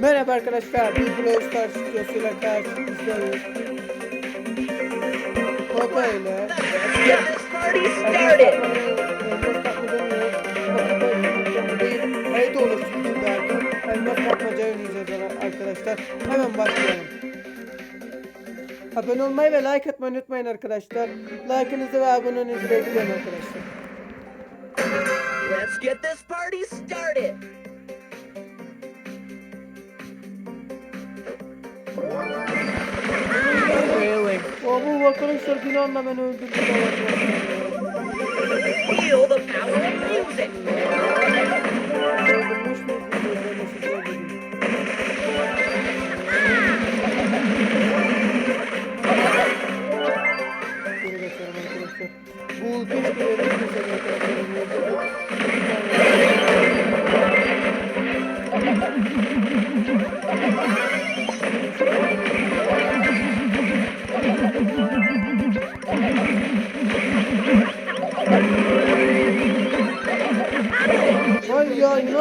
Merhaba arkadaşlar, bir Brawl Stars videosuyla karşınızdayız. Baba ile! Kayıt oluşturdum belki. Elmas kapmaca oynayacağız arkadaşlar. Hemen başlayalım. Abone olmayı ve like atmayı unutmayın arkadaşlar. Like'ınızı ve abonenizi bekliyorum arkadaşlar. Let's get this party started! Really? O bu arkadaşlar günahla beni öldürdü. Feel the power of music! Öldürmüş arkadaşlar. Bu keşke öldürmeseydi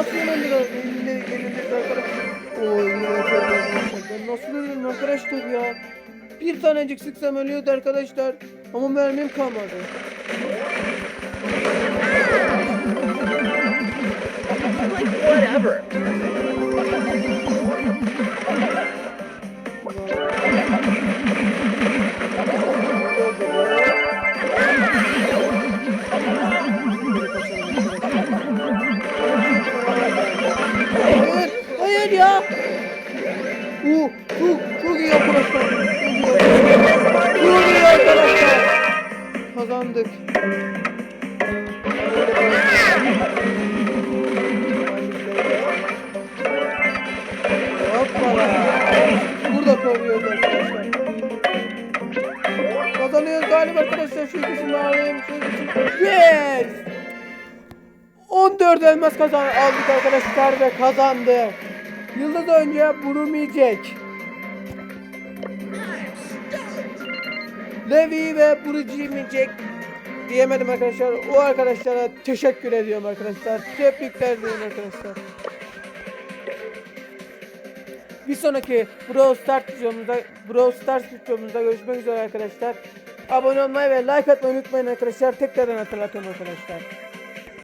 nasıl yenildi arkadaşlar? Oy. Ben nasıl ölüyorum arkadaşlar ya? Bir tanecik sıksam ölüyordu arkadaşlar. Ama mermim kalmadı. Whatever. Ya. Bu, bu, çok iyi arkadaşlar. Çok iyi. Arkadaşlar. Kazandık. Hoppala. Burada koruyoruz arkadaşlar. Kazanıyoruz galiba arkadaşlar. Şu ikisini alayım. Şu ikisini. Yes! 14 elmas kazan aldık arkadaşlar ve kazandı. Yıldız önce Brumicek. Levi ve Brumicek diyemedim arkadaşlar. O arkadaşlara teşekkür ediyorum arkadaşlar. Tebrikler diyorum arkadaşlar. Bir sonraki Brawl Stars videomuzda Brawl Stars videomuzda görüşmek üzere arkadaşlar. Abone olmayı ve like atmayı unutmayın arkadaşlar. Tekrardan hatırlatıyorum arkadaşlar.